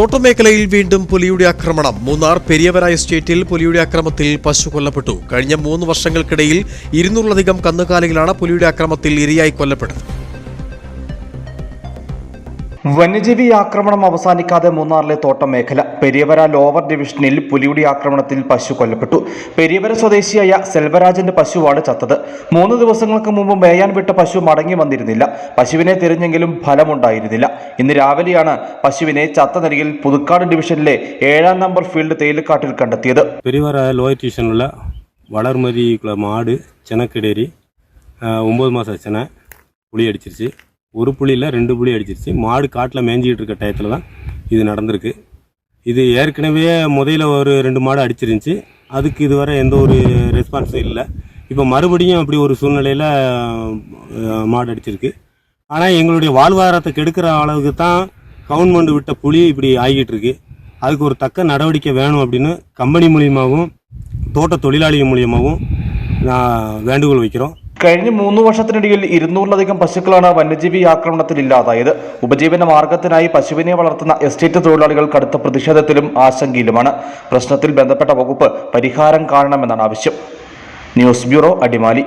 തോട്ടമേഖലയിൽ വീണ്ടും പുലിയുടെ ആക്രമണം. മൂന്നാർ പെരിയവര എസ്റ്റേറ്റിൽ പുലിയുടെ ആക്രമത്തിൽ പശു കൊല്ലപ്പെട്ടു. കഴിഞ്ഞ മൂന്ന് വർഷങ്ങൾക്കിടയിൽ ഇരുന്നൂറിലധികം കന്നുകാലികളാണ് പുലിയുടെ ആക്രമത്തിൽ ഇരയായി കൊല്ലപ്പെട്ടത്. വന്യജീവി ആക്രമണം അവസാനിക്കാതെ മൂന്നാറിലെ തോട്ടം മേഖല. പെരിയവര ലോവർ ഡിവിഷനിൽ പുലിയുടെ ആക്രമണത്തിൽ പശു കൊല്ലപ്പെട്ടു. പെരിയവര സ്വദേശിയായ സെൽവരാജന്റെ പശുവാണ് ചത്തത്. മൂന്ന് ദിവസങ്ങൾക്ക് മുമ്പ് മേയാൻ വിട്ട പശു മടങ്ങി വന്നിരുന്നില്ല. പശുവിനെ തിരഞ്ഞെങ്കിലും ഫലമുണ്ടായിരുന്നില്ല. ഇന്ന് രാവിലെയാണ് പശുവിനെ ചത്ത നരികിൽ പുതുക്കാട് ഡിവിഷനിലെ ഏഴാം നമ്പർ ഫീൽഡ് തേയിലക്കാട്ടിൽ കണ്ടെത്തിയത്. പെരിയവര ലോയർ ഡിവിഷനിലുള്ള വളർമരിയുള്ള മാട് ചെനക്കിടേരി ഒമ്പത് മാസം ചെന പുളി അടിച്ചിരിച്ച് ஒரு புளியில் ரெண்டு புளி அடிச்சிருச்சு. மாடு காட்டில் மேய்ஞ்சிக்கிட்டு இருக்க டயத்தில் தான் இது நடந்திருக்கு. இது ஏற்கனவே முதல்ல ஒரு ரெண்டு மாடு அடிச்சிருந்துச்சு. அதுக்கு இதுவரை எந்த ஒரு ரெஸ்பான்ஸும் இல்லை. இப்போ மறுபடியும் அப்படி ஒரு சூழ்நிலையில் மாடு அடிச்சிருக்கு. ஆனால் எங்களுடைய வாழ்வாதாரத்தை கெடுக்கிற அளவுக்கு தான் கவர்மெண்ட் விட்ட புளி இப்படி ஆகிட்டு இருக்கு. அதுக்கு ஒரு தக்க நடவடிக்கை வேணும் அப்படின்னு கம்பெனி மூலியமாகவும் தோட்ட தொழிலாளிகள் மூலியமாகவும் நான் வேண்டுகோள் வைக்கிறோம். കഴിഞ്ഞ മൂന്ന് വർഷത്തിനിടയിൽ ഇരുന്നൂറിലധികം പശുക്കളാണ് വന്യജീവി ആക്രമണത്തിൽ ഇല്ലാതായത്. ഉപജീവന മാർഗത്തിനായി പശുവിനെ വളർത്തുന്ന എസ്റ്റേറ്റ് തൊഴിലാളികൾ കടുത്ത പ്രതിഷേധത്തിലും ആശങ്കയിലുമാണ്. പ്രശ്നത്തിൽ ബന്ധപ്പെട്ട വകുപ്പ് പരിഹാരം കാണണമെന്നാണ് ആവശ്യം. News bureau Adimali.